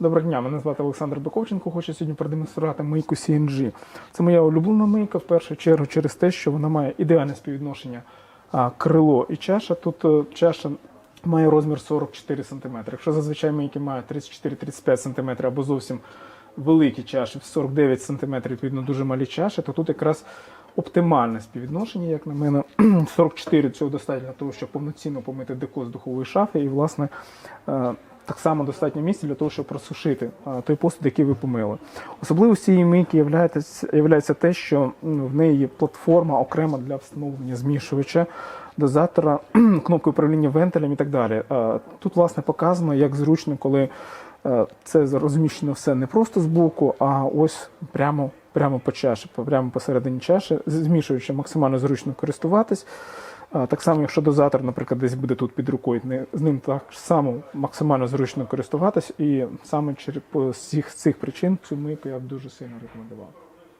Доброго дня, мене звати Олександр Биковченко. Хочу сьогодні продемонструвати мийку CNG. Це моя улюблена мийка в першу чергу через те, що вона має ідеальне співвідношення крило і чаша. Тут е, чаша має розмір 44 см. Якщо зазвичай мийки мають 34-35 см або зовсім великі чаші, 49 см, відповідно дуже малі чаші, то тут якраз оптимальне співвідношення, як на мене. 44 цього достатньо для того, щоб повноцінно помити деко з духової шафи. І, власне, е, так само достатньо місця для того, щоб просушити той посуд, який ви помили. Особливо цієї мийки є те, що в неї є платформа окрема для встановлення змішувача, дозатора, кнопки управління вентилем і так далі. Тут, власне, показано, як зручно, коли е, це розміщено все не просто збоку, а ось прямо, прямо по чаші, прямо посередині чаші, змішуючи максимально зручно користуватись. Так само, якщо дозатор, наприклад, десь буде тут під рукою, з ним так само максимально зручно користуватись, і саме через всіх цих причин цю мийку я б дуже сильно рекомендував.